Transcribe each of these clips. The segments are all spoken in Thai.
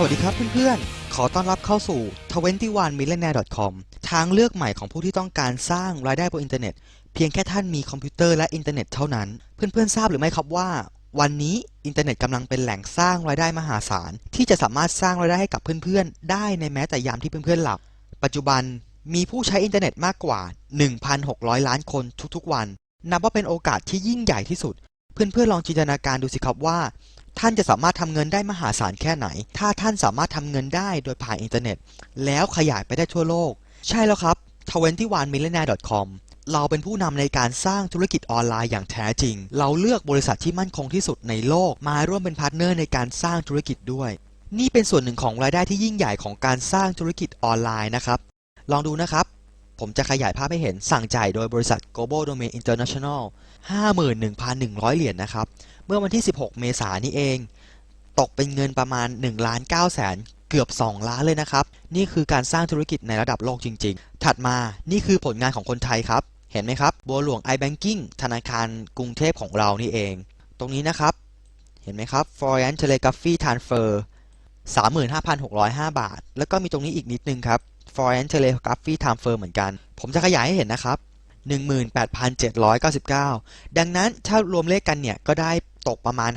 สวัสดีครับเพื่อนๆ ขอต้อนรับเข้าสู่ 21millionaire.com ทางเลือกใหม่ของผู้ที่ต้องการสร้างรายได้บนอินเทอร์เน็ต เพียงแค่ท่านมีคอมพิวเตอร์และอินเทอร์เน็ตเท่านั้น เพื่อนๆ ทราบหรือไม่ครับว่า วันนี้อินเทอร์เน็ตกำลังเป็นแหล่งสร้างรายได้มหาศาล ที่จะสามารถสร้างรายได้ให้กับเพื่อนๆ ได้ในแม้แต่ยามที่เพื่อนๆหลับ ปัจจุบันมีผู้ใช้อินเทอร์เน็ตมากกว่า 1,600 ล้านคนทุกๆ วัน นับว่าเป็นโอกาสที่ยิ่งใหญ่ที่สุด เพื่อนๆ ลองจินตนาการดูสิครับว่า ท่านจะสามารถทำเงินได้มหาศาลแค่ไหน ถ้าท่านสามารถทำเงินได้โดยผ่านอินเทอร์เน็ต แล้วขยายไปได้ทั่วโลก ใช่แล้วครับ 21millionaire.com เราเป็นผู้นำในการสร้างธุรกิจออนไลน์อย่างแท้จริง เราเลือกบริษัทที่มั่นคงที่สุดในโลก มาร่วมเป็นพาร์ทเนอร์ในการสร้างธุรกิจด้วย นี่เป็นส่วนหนึ่งของรายได้ที่ยิ่งใหญ่ของการสร้างธุรกิจออนไลน์นะครับ ลองดูนะครับ ผมจะขยายภาพให้เห็นสั่งจ่ายโดยบริษัท Global Domain International 51,100 เหรียญนะครับ เมื่อวันที่ 16 เมษายนนี้เอง ตกเป็นเงินประมาณ1ล้าน9แสนเกือบ 2 ล้านเลยนะครับ นี่คือการสร้างธุรกิจในระดับโลกจริง ๆ ถัดมานี่คือผลงานของคนไทยครับ เห็นไหมครับ บัวหลวง iBanking ธนาคารกรุงเทพของเรานี่เอง ตรงนี้นะครับ เห็นไหมครับ Foreign Telegraphy Transfer 35,605 บาท แล้วก็มีตรงนี้อีกนิดนึงครับ Foreign Telegraphy Transfer เหมือนกัน ผมจะขยายให้เห็นนะครับ 18,799 ดังนั้นถ้ารวมเลขกันเนี่ย ก็ได้ตกประมาณ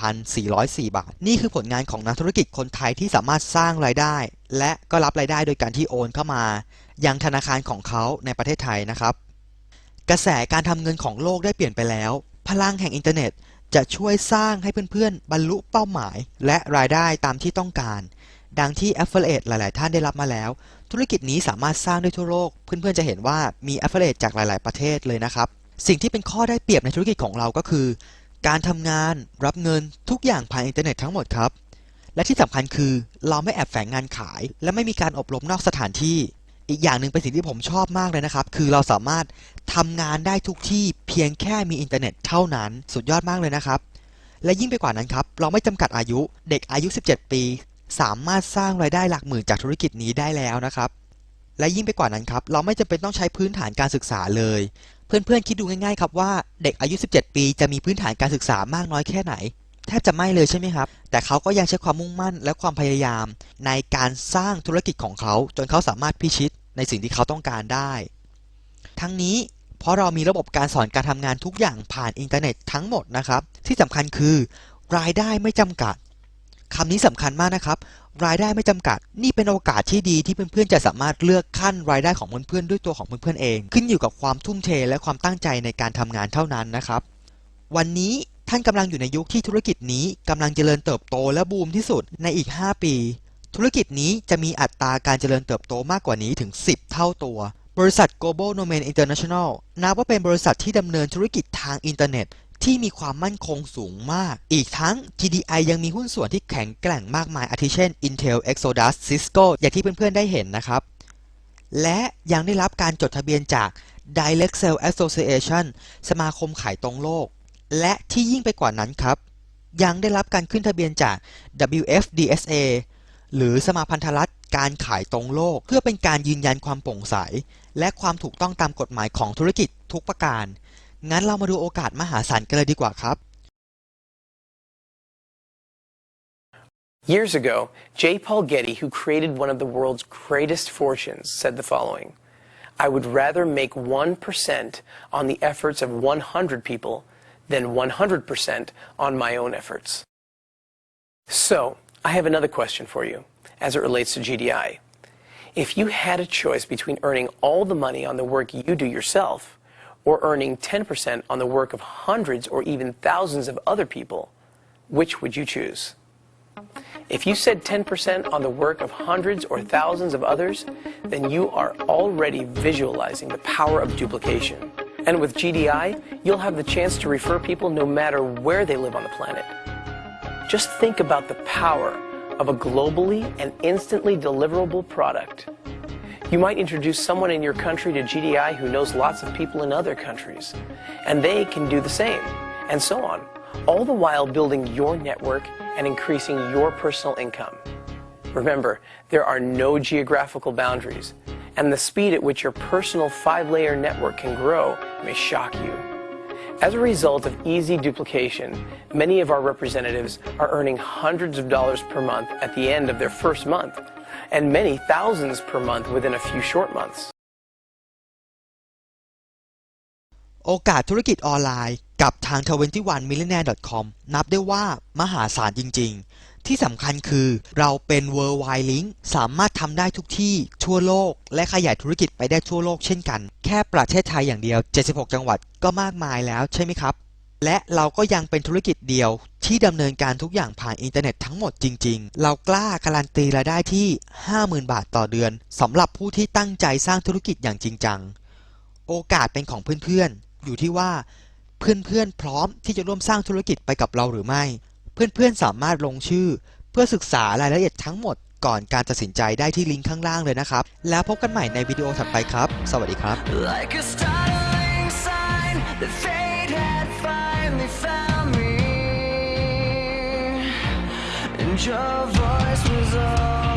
54,404 บาท นี่คือผลงานของนักธุรกิจคนไทยที่สามารถสร้างรายได้ และก็รับรายได้โดยการที่โอนเข้ามา ยังธนาคารของเขาในประเทศไทยนะครับ กระแสการทำเงินของโลกได้เปลี่ยนไปแล้ว พลังแห่งอินเทอร์เน็ตจะช่วยสร้างให้เพื่อนๆ บรรลุเป้าหมาย และรายได้ตามที่ต้องการ ดังที่ Affiliate หลาย ๆ ท่านได้รับมาแล้ว ธุรกิจนี้สามารถสร้างได้ทั่วโลก เพื่อน ๆ จะเห็นว่ามี Affiliate จากหลาย ๆ ประเทศเลยนะครับ สิ่งที่เป็นข้อได้เปรียบในธุรกิจของเราก็คือ การทำงาน รับเงิน ทุกอย่างผ่านอินเทอร์เน็ตทั้งหมดครับ และที่สำคัญคือเราไม่แอบแฝงงานขาย และไม่มีการอบรมนอกสถานที่ อีกอย่างหนึ่งเป็นสิ่งที่ผมชอบมากเลยนะครับ คือเราสามารถทำงานได้ทุกที่เพียงแค่มีอินเทอร์เน็ตเท่านั้น สุดยอดมากเลยนะครับและยิ่งไปกว่านั้นครับ เราไม่จำกัดอายุ เด็กอายุ 17 ปี สามารถสร้างรายได้หลักหมื่นจากธุรกิจนี้ได้แล้วนะครับ และยิ่งไปกว่านั้นครับ เราไม่จำเป็นต้องใช้พื้นฐานการศึกษาเลย เพื่อนๆคิดดูง่ายๆครับว่าเด็กอายุ 17 ปีจะมีพื้นฐานการศึกษามากน้อยแค่ไหนแทบจะไม่เลยใช่ไหมครับ แต่เขาก็ยังใช้ความมุ่งมั่นและความพยายาม ในการสร้างธุรกิจของเขา จนเขาสามารถพิชิตในสิ่งที่เขาต้องการได้ ทั้งนี้เพราะเรามีระบบการสอนการทำงานทุกอย่างผ่านอินเทอร์เน็ตทั้งหมดนะครับ ที่สำคัญคือ รายได้ไม่จำกัด คำนี้สำคัญมากนะครับ รายได้ไม่จำกัด นี่เป็นโอกาสที่ดีที่เพื่อนๆจะสามารถเลือกขั้นรายได้ของเพื่อนๆด้วยตัวของเพื่อนๆเอง ขึ้นอยู่กับความทุ่มเทและความตั้งใจในการทำงานเท่านั้นนะครับ วันนี้ท่านกำลังอยู่ในยุคที่ธุรกิจนี้กำลังเจริญเติบโตและบูมที่สุดในอีก 5 ปี ธุรกิจนี้จะมีอัตราการเจริญเติบโตมากกว่านี้ถึง 10 เท่าตัว บริษัท Global Domain International นับว่าเป็นบริษัทที่ดำเนินธุรกิจทางอินเทอร์เน็ต ที่มีความมั่นคงสูงมาก อีกทั้ง TDI ยังมีหุ้นส่วนที่แข็งแกร่งมากมาย อาทิเช่น Intel, Exodus, Cisco อย่างที่เพื่อนๆได้เห็นนะครับ และยังได้รับการจดทะเบียนจาก Direct Sell Association สมาคมขายตรงโลก และที่ยิ่งไปกว่านั้นครับ ยังได้รับการขึ้นทะเบียนจาก WFDSA หรือสมาพันธรัฐการขายตรงโลก เพื่อเป็นการยืนยันความโปร่งใส และความถูกต้องตามกฎหมายของธุรกิจทุกประการ งั้นเรามาดูโอกาสมหาศาลกันเลยดีกว่าครับ Years ago, J. Paul Getty, who created one of the world's greatest fortunes, said the following I would rather make 1% on the efforts of 100 people than 100% on my own efforts. So, I have another question for you as it relates to GDI. If you had a choice between earning all the money on the work you do yourself or earning 10% on the work of hundreds or even thousands of other people, which would you choose? If you said 10% on the work of hundreds or thousands of others, then you are already visualizing the power of duplication. And with GDI, you'll have the chance to refer people no matter where they live on the planet. Just think about the power of a globally and instantly deliverable product. You might introduce someone in your country to GDI who knows lots of people in other countries, and they can do the same, and so on, all the while building your network and increasing your personal income. Remember, there are no geographical boundaries, and the speed at which your personal five layer network can grow may shock you. As a result of easy duplication, many of our representatives are earning hundreds of dollars per month at the end of their first month, and many thousands per month within a few short months. โอกาสธุรกิจออนไลน์กับทาง 21millionaire.com นับได้ว่ามหาศาลจริง ๆ ที่สำคัญคือเราเป็น worldwide link สามารถทำได้ทุกที่ทั่วโลก และขยายธุรกิจไปได้ทั่วโลกเช่นกัน แค่ประเทศไทยอย่างเดียว 76 จังหวัดก็มากมายแล้วใช่ไหมครับ และเราก็ยังเป็นธุรกิจเดียวที่ดำเนินการทุกอย่างผ่านอินเทอร์เน็ตทั้งหมดจริง ๆ เรากล้าการันตีรายได้ที่ 50,000 บาทต่อเดือนสำหรับผู้ที่ตั้งใจสร้างธุรกิจอย่างจริงจัง โอกาสเป็นของเพื่อนๆ อยู่ที่ว่าเพื่อนๆ พร้อมที่จะร่วมสร้างธุรกิจไปกับเราหรือไม่ เพื่อนๆ สามารถลงชื่อ เพื่อศึกษารายละเอียดทั้งหมดก่อนการตัดสินใจได้ที่ลิงก์ข้างล่างเลยนะครับ แล้วพบกันใหม่ในวิดีโอถัดไปครับ สวัสดีครับ finally found me, and your voice was all.